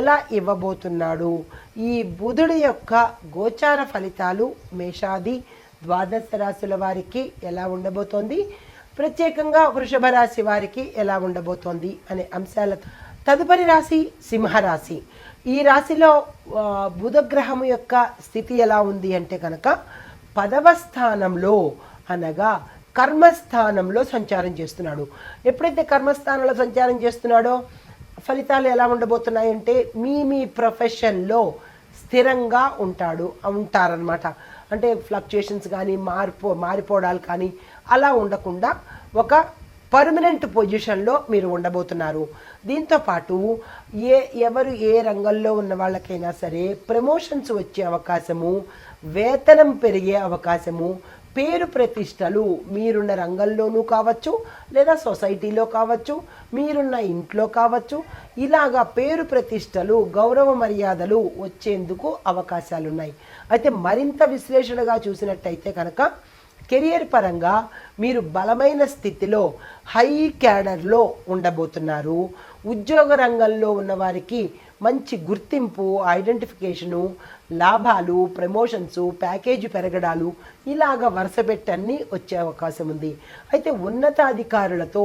ఎలా ఇవ్వబోతున్నాడు? ఈ బుధుడి యొక్క గోచార ఫలితాలు మేషాది ద్వాదశ రాశుల వారికి ఎలా ఉండబోతోంది? ప్రత్యేకంగా వృషభ రాశి వారికి ఎలా ఉండబోతోంది అనే అంశాల తదుపరి రాశి సింహరాశి. ఈ రాశిలో బుధగ్రహం యొక్క స్థితి ఎలా ఉంది అంటే కనుక పదవ స్థానంలో అనగా కర్మస్థానంలో సంచారం చేస్తున్నాడు. ఎప్పుడైతే కర్మస్థానంలో సంచారం చేస్తున్నాడో ఫలితాలు ఎలా ఉండబోతున్నాయంటే మీ మీ ప్రొఫెషన్లో స్థిరంగా ఉంటాడు ఉంటారనమాట అంటే ఫ్లక్చుయేషన్స్ కానీ మార్పు మారిపోవడాలు కానీ అలా ఉండకుండా ఒక పర్మనెంట్ పొజిషన్లో మీరు ఉండబోతున్నారు. దీంతో పాటు ఏ ఎవరు ఏ రంగంలో ఉన్న వాళ్ళకైనా సరే ప్రమోషన్స్ వచ్చే అవకాశము వేతనం పెరిగే అవకాశము పేరు ప్రతిష్టలు మీరున్న రంగంలోనూ కావచ్చు లేదా సొసైటీలో కావచ్చు మీరున్న ఇంట్లో కావచ్చు ఇలాగా పేరు ప్రతిష్టలు గౌరవ మర్యాదలు వచ్చేందుకు అవకాశాలు ఉన్నాయి అయితే మరింత విశ్లేషణగా చూసినట్టయితే కనుక కెరియర్ పరంగా మీరు బలమైన స్థితిలో హై క్యాడర్లో ఉండబోతున్నారు. ఉద్యోగ రంగంలో ఉన్న వారికి మంచి గుర్తింపు ఐడెంటిఫికేషను లాభాలు ప్రమోషన్స్ ప్యాకేజీ పెరగడాలు ఇలాగ వరుసపెట్టి వచ్చే అవకాశం ఉంది. అయితే ఉన్నతాధికారులతో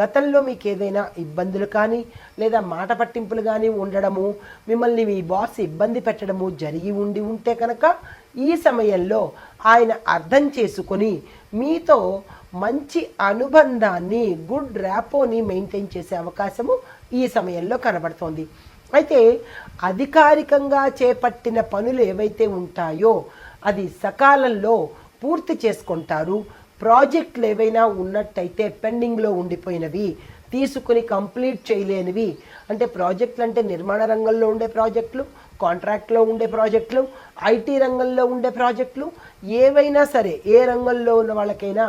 గతంలో మీకు ఏదైనా ఇబ్బందులు కానీ లేదా మాట పట్టింపులు కానీ ఉండడము మిమ్మల్ని మీ బాస్ ఇబ్బంది పెట్టడము జరిగి ఉండి ఉంటే కనుక ఈ సమయంలో ఆయన అర్థం చేసుకొని మీతో మంచి అనుబంధాన్ని గుడ్ ర్యాపోని మెయింటైన్ చేసే అవకాశము ఈ సమయంలో కనబడుతోంది. అయితే అధికారికంగా చేపట్టిన పనులు ఏవైతే ఉంటాయో అది సకాలంలో పూర్తి చేసుకుంటారు. ప్రాజెక్టులు ఏవైనా ఉన్నట్టయితే పెండింగ్లో ఉండిపోయినవి తీసుకుని కంప్లీట్ చేయలేనివి. అంటే ప్రాజెక్టులు అంటే నిర్మాణ రంగంలో ఉండే ప్రాజెక్టులు కాంట్రాక్ట్లో ఉండే ప్రాజెక్టులు ఐటీ రంగంలో ఉండే ప్రాజెక్టులు ఏవైనా సరే ఏ రంగంలో ఉన్న వాళ్ళకైనా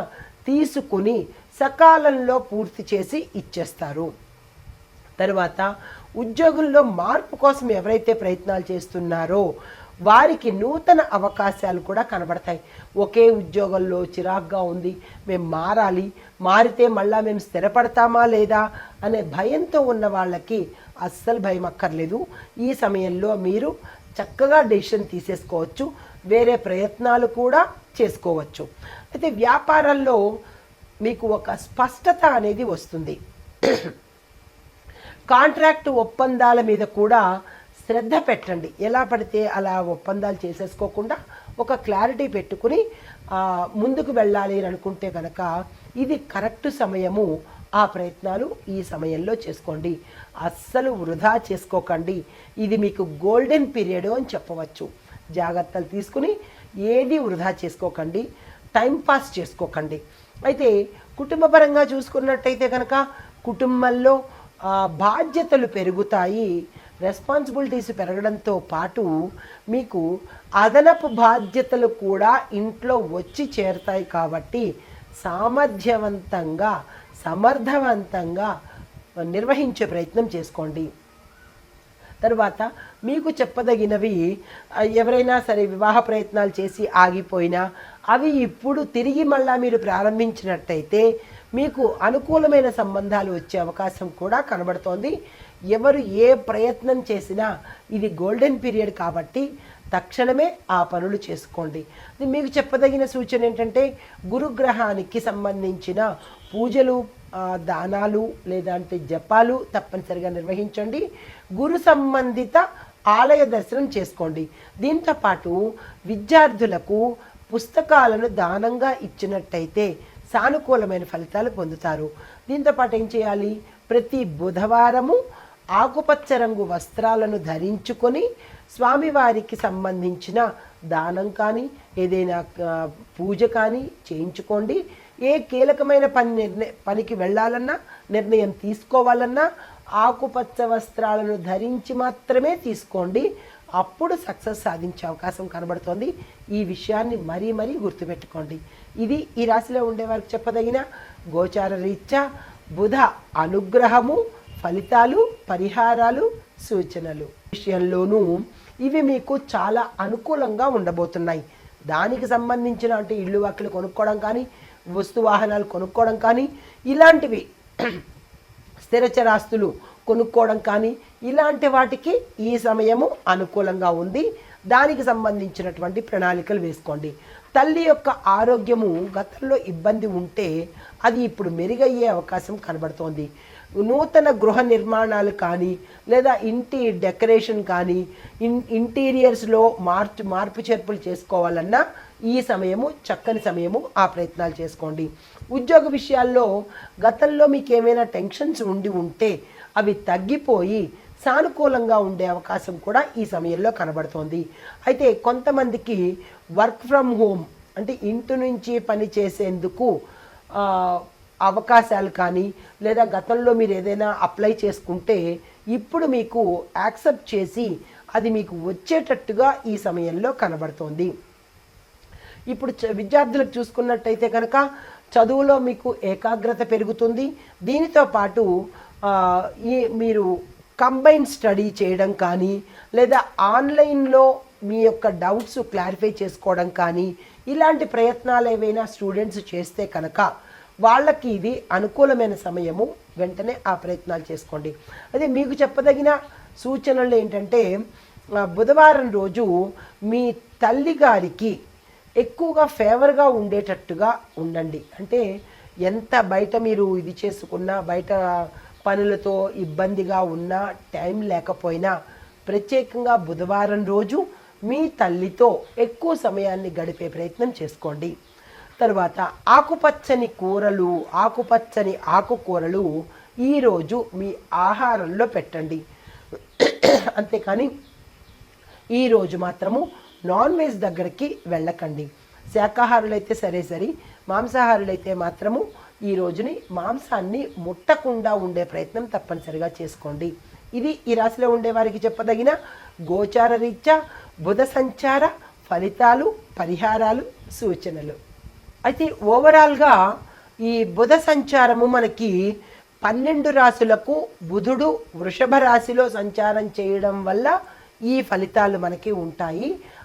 తీసుకుని సకాలంలో పూర్తి చేసి ఇచ్చేస్తారు. తర్వాత ఉద్యోగుల్లో మార్పు కోసం ఎవరైతే ప్రయత్నాలు చేస్తున్నారో వారికి నూతన అవకాశాలు కూడా కనబడతాయి. ఒకే ఉద్యోగంలో చిరాగ్గా ఉంది మేము మారాలి మారితే మళ్ళా మేము స్థిరపడతామా లేదా అనే భయంతో ఉన్న వాళ్ళకి అస్సలు భయం అక్కర్లేదు. ఈ సమయంలో మీరు చక్కగా డెసిషన్ తీసేసుకోవచ్చు వేరే ప్రయత్నాలు కూడా చేసుకోవచ్చు. అయితే వ్యాపారంలో మీకు ఒక స్పష్టత అనేది వస్తుంది. కాంట్రాక్ట్ ఒప్పందాల మీద కూడా శ్రద్ధ పెట్టండి. ఎలా పడితే అలా ఒప్పందాలు చేసేసుకోకుండా ఒక క్లారిటీ పెట్టుకుని ముందుకు వెళ్ళాలి అని అనుకుంటే కనుక ఇది కరెక్ట్ సమయము. ఆ ప్రయత్నాలు ఈ సమయంలో చేసుకోండి. అస్సలు వృధా చేసుకోకండి. ఇది మీకు గోల్డెన్ పీరియడ్ అని చెప్పవచ్చు. జాగ్రత్తలు తీసుకుని ఏది వృధా చేసుకోకండి. టైం పాస్ చేసుకోకండి. అయితే కుటుంబపరంగా చూసుకున్నట్టయితే కనుక కుటుంబంలో బాధ్యతలు పెరుగుతాయి రెస్పాన్సిబిలిటీస్ పెరగడంతో పాటు మీకు అదనపు బాధ్యతలు కూడా ఇంట్లో వచ్చి చేరుతాయి కాబట్టి సామర్థ్యవంతంగా సమర్థవంతంగా నిర్వహించే ప్రయత్నం చేసుకోండి. తర్వాత మీకు చెప్పదగినవి ఎవరైనా సరే వివాహ ప్రయత్నాలు చేసి ఆగిపోయినా అవి ఇప్పుడు తిరిగి మళ్ళా మీరు ప్రారంభించినట్టయితే మీకు అనుకూలమైన సంబంధాలు వచ్చే అవకాశం కూడా కనబడుతోంది. ఎవరు ఏ ప్రయత్నం చేసినా ఇది గోల్డెన్ పీరియడ్ కాబట్టి తక్షణమే ఆ పనులు చేసుకోండి. మీకు చెప్పదగిన సూచన ఏంటంటే గురుగ్రహానికి సంబంధించిన పూజలు దానాలు దానాలు లేదంటే జపాలు తప్పనిసరిగా నిర్వహించండి. గురు సంబంధిత ఆలయ దర్శనం చేసుకోండి. దీంతో పాటు విద్యార్థులకు పుస్తకాలను దానంగా ఇచ్చినట్టయితే సానుకూలమైన ఫలితాలు పొందుతారు. దీంతో పాటు ఏం చేయాలి? ప్రతి బుధవారము ఆకుపచ్చ రంగు వస్త్రాలను ధరించుకొని స్వామివారికి సంబంధించిన దానం కానీ ఏదైనా పూజ కానీ చేయించుకోండి. ఏ కీలకమైన పని నిర్ణయ పనికి వెళ్ళాలన్నా నిర్ణయం తీసుకోవాలన్నా ఆకుపచ్చ వస్త్రాలను ధరించి మాత్రమే తీసుకోండి. అప్పుడు సక్సెస్ సాధించే అవకాశం కనబడుతోంది. ఈ విషయాన్ని మరీ మరీ గుర్తుపెట్టుకోండి. ఇది ఈ రాశిలో ఉండేవారికి చెప్పదగిన గోచార రీత్యా బుధ అనుగ్రహము ఫలితాలు పరిహారాలు సూచనలు. విషయంలోనూ ఇవి మీకు చాలా అనుకూలంగా ఉండబోతున్నాయి. దానికి సంబంధించిన అంటే ఇళ్ళు వాకిలు కొనుక్కోవడం కానీ వస్తు వాహనాలు కొనుక్కోవడం కానీ ఇలాంటివి స్థిరచరాస్తులు కొనుక్కోవడం కానీ ఇలాంటి వాటికి ఈ సమయము అనుకూలంగా ఉంది. దానికి సంబంధించినటువంటి ప్రణాళికలు వేసుకోండి. తల్లి యొక్క ఆరోగ్యము గతంలో ఇబ్బంది ఉంటే అది ఇప్పుడు మెరుగయ్యే అవకాశం కనబడుతోంది. నూతన గృహ నిర్మాణాలు కానీ లేదా ఇంటి డెకరేషన్ కానీ ఇన్ ఇంటీరియర్స్లో మార్చు మార్పు చేర్పులు చేసుకోవాలన్నా ఈ సమయము చక్కని సమయము ఆ ప్రయత్నాలు చేసుకోండి. ఉద్యోగ విషయాల్లో గతంలో మీకు ఏమైనా టెన్షన్స్ ఉండి ఉంటే అవి తగ్గిపోయి సానుకూలంగా ఉండే అవకాశం కూడా ఈ సమయంలో కనబడుతోంది. అయితే కొంతమందికి వర్క్ ఫ్రమ్ హోమ్ అంటే ఇంటి నుంచి పని చేసేందుకు అవకాశాలు కానీ లేదా గతంలో మీరు ఏదైనా అప్లై చేసుకుంటే ఇప్పుడు మీకు యాక్సెప్ట్ చేసి అది మీకు వచ్చేటట్టుగా ఈ సమయంలో కనబడుతోంది. ఇప్పుడు చ- విద్యార్థులకు చూసుకున్నట్టయితే కనుక చదువులో మీకు ఏకాగ్రత పెరుగుతుంది. దీనితో పాటు ఈ మీరు కంబైన్ స్టడీ చేయడం కానీ లేదా ఆన్లైన్లో మీ యొక్క డౌట్స్ క్లారిఫై చేసుకోవడం కానీ ఇలాంటి ప్రయత్నాలు ఏవైనా స్టూడెంట్స్ చేస్తే కనుక వాళ్ళకి ఇది అనుకూలమైన సమయము వెంటనే ఆ ప్రయత్నాలు చేసుకోండి. అదే మీకు చెప్పదగిన సూచనలు ఏంటంటే బుధవారం రోజు మీ తల్లి గారికి ఎక్కువగా ఫేవర్గా ఉండేటట్టుగా ఉండండి. అంటే ఎంత బయట మీరు ఇది చేసుకున్నా బయట పనులతో ఇబ్బందిగా ఉన్నా టైం లేకపోయినా ప్రత్యేకంగా బుధవారం రోజు మీ తల్లితో ఎక్కువ సమయాన్ని గడిపే ప్రయత్నం చేసుకోండి. తర్వాత ఆకుపచ్చని కూరలు ఆకుపచ్చని ఆకుకూరలు ఈరోజు మీ ఆహారంలో పెట్టండి. అంతేకాని ఈరోజు మాత్రము నాన్ వెజ్ దగ్గరికి వెళ్ళకండి. శాకాహారులైతే సరే సరి మాంసాహారులైతే మాత్రము ఈ రోజుని మాంసాన్ని ముట్టకుండా ఉండే ప్రయత్నం తప్పనిసరిగా చేసుకోండి. ఇది ఈ రాశిలో ఉండే వారికి చెప్పదగిన గోచార రీత్యా బుధ సంచార ఫలితాలు పరిహారాలు సూచనలు. అయితే ఓవరాల్గా ఈ బుధ సంచారము మనకి పన్నెండు రాశులకు బుధుడు వృషభ రాశిలో సంచారం చేయడం వల్ల ఈ ఫలితాలు మనకి ఉంటాయి.